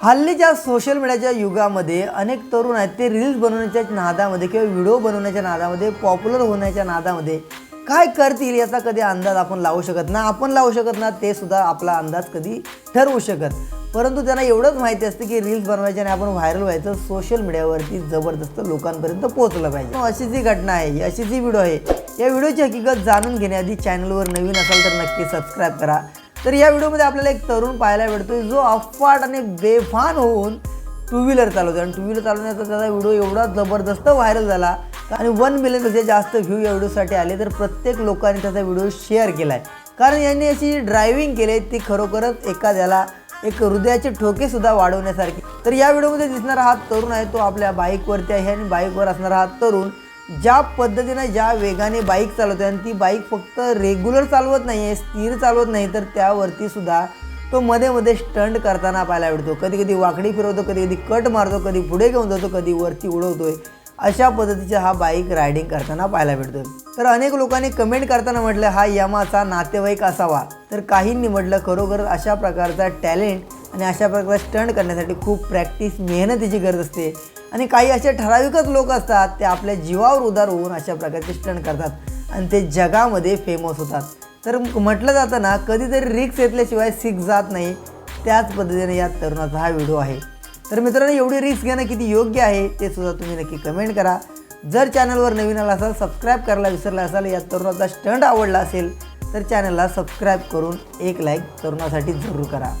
हल्लीच्या सोशल मीडियाच्या युगामध्ये अनेक तरुण आहेत ते रील्स बनवण्याच्या नादामध्ये किंवा व्हिडिओ बनवण्याच्या नादामध्ये पॉप्युलर होण्याच्या नादामध्ये काय करतील याचा कधी अंदाज आपण लावू शकत ना? आपण लावू शकत ना ते सुद्धा आपला अंदाज कधी ठरवू शकत. परंतु त्यांना एवढंच माहिती असतं की रील्स बनवायचे आणि आपण व्हायरल व्हायचं सोशल मीडियावरती जबरदस्त लोकांपर्यंत पोहोचलं पाहिजे. अशी जी घटना आहे अशी जी व्हिडिओ आहे या व्हिडिओची हकीकत जाणून घेण्याआधी चॅनलवर नवीन असाल तर नक्की सबस्क्राईब करा. तर या व्हिडिओमध्ये आपल्याला एक तरुण पाहायला भेटतो जो अफाट आणि बेफान होऊन टू व्हीलर चालवतो आणि टू व्हीलर चालवण्याचा त्याचा व्हिडिओ एवढा जबरदस्त व्हायरल झाला. आणि वन मिलियनपेक्षा जास्त व्ह्यू या व्हिडिओसाठी आले तर प्रत्येक लोकांनी त्याचा व्हिडिओ शेअर केला आहे कारण यांनी अशी ड्रायव्हिंग केली आहे ती खरोखरच एखाद्याला एक हृदयाचे ठोकेसुद्धा वाढवण्यासारखी. तर या व्हिडिओमध्ये दिसणारा हा तरुण आहे तो आपल्या बाईकवरती आहे आणि बाईकवर असणारा हा तरुण ज्या पद्धतीनं ज्या वेगाने बाईक चालवते आणि ती बाईक फक्त रेग्युलर चालवत नाही आहे स्थिर चालवत नाही तर त्यावरती सुद्धा तो मध्ये मध्ये स्टंट करताना पाहायला भेटतो कधी कधी वाकडी फिरवतो कधी कधी कट मारतो कधी पुढे घेऊन जातो कधी वरती उडवतोय. अशा पद्धतीचा हा बाईक रायडिंग करताना पाहायला भेटतोय तर अनेक लोकांनी कमेंट करताना म्हटलं हा यमाचा नातेवाईक असावा. तर काहींनी म्हटलं खरोखर अशा प्रकारचा टॅलेंट आणि अशा प्रकारे स्टंट करण्यासाठी खूप प्रॅक्टिस मेहनतीची गरज असते. आणि काही असे ठराविकच लोक असतात ते आपल्या जीवावर उदार होऊन अशा प्रकारचे स्टंट करतात. आणि ते जगामध्ये फेमस होतात. तर म्हटलं जातं ना कधीतरी रिक्स घेतल्याशिवाय सिक्स जात नाही. त्याच पद्धतीने या तरुणाचा हा व्हिडिओ आहे. तर मित्रांनो एवढी रिक्स घेणं किती योग्य आहे ते सुद्धा तुम्ही नक्की कमेंट करा. जर चॅनलवर नवीन आला असाल सबस्क्राईब करायला विसरला असाल या तरुणाचा स्टंट आवडला असेल तर चॅनलला सबस्क्राईब करून एक लाईक तरुणासाठी जरूर करा.